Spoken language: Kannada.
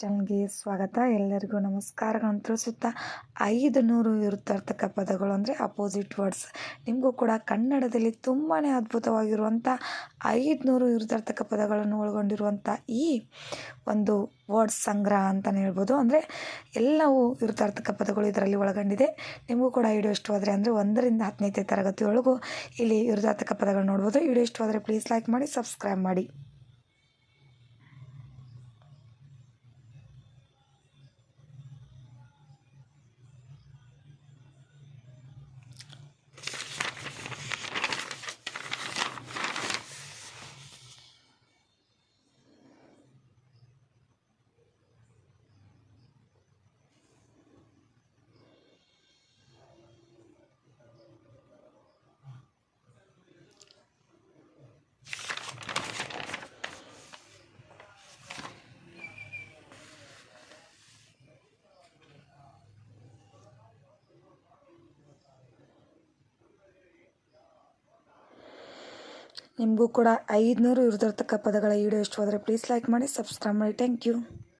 ಚಾನಲ್ಗೆ ಸ್ವಾಗತ. ಎಲ್ಲರಿಗೂ ನಮಸ್ಕಾರಗಳನ್ನು ತಿಳಿಸುತ್ತಾ ಐದು ನೂರು ಇರುತ್ತಿರ್ತಕ್ಕ ಪದಗಳು ಅಂದರೆ ಅಪೋಸಿಟ್ ವರ್ಡ್ಸ್ ನಿಮಗೂ ಕೂಡ ಕನ್ನಡದಲ್ಲಿ ತುಂಬಾ ಅದ್ಭುತವಾಗಿರುವಂಥ ಐದು ನೂರು ಇರುತ್ತಿರ್ತಕ್ಕ ಪದಗಳನ್ನು ಒಳಗೊಂಡಿರುವಂಥ ಈ ಒಂದು ವರ್ಡ್ಸ್ ಸಂಗ್ರಹ ಅಂತಲೇ ಹೇಳ್ಬೋದು. ಅಂದರೆ ಎಲ್ಲವೂ ಇರ್ತಾ ಪದಗಳು ಇದರಲ್ಲಿ ಒಳಗೊಂಡಿದೆ. ನಿಮಗೂ ಕೂಡ ವಿಡಿಯೋ ಇಷ್ಟವಾದರೆ ಅಂದರೆ ಒಂದರಿಂದ ಹತ್ತನೇ ತರಗತಿಯೊಳಗೂ ಇಲ್ಲಿ ಇರತಕ್ಕ ಪದಗಳು ನೋಡ್ಬೋದು. ವಿಡಿಯೋ ಇಷ್ಟವಾದರೆ ಪ್ಲೀಸ್ ಲೈಕ್ ಮಾಡಿ ಸಬ್ಸ್ಕ್ರೈಬ್ ಮಾಡಿ. ನಿಮಗೂ ಕೂಡ ಐದುನೂರು ಇರದಿರ್ತಕ್ಕ ಪದಗಳ ವಿಡಿಯೋ ಇಷ್ಟವಾದರೆ ಪ್ಲೀಸ್ ಲೈಕ್ ಮಾಡಿ ಸಬ್ಸ್ಕ್ರೈಬ್ ಮಾಡಿ. Thank you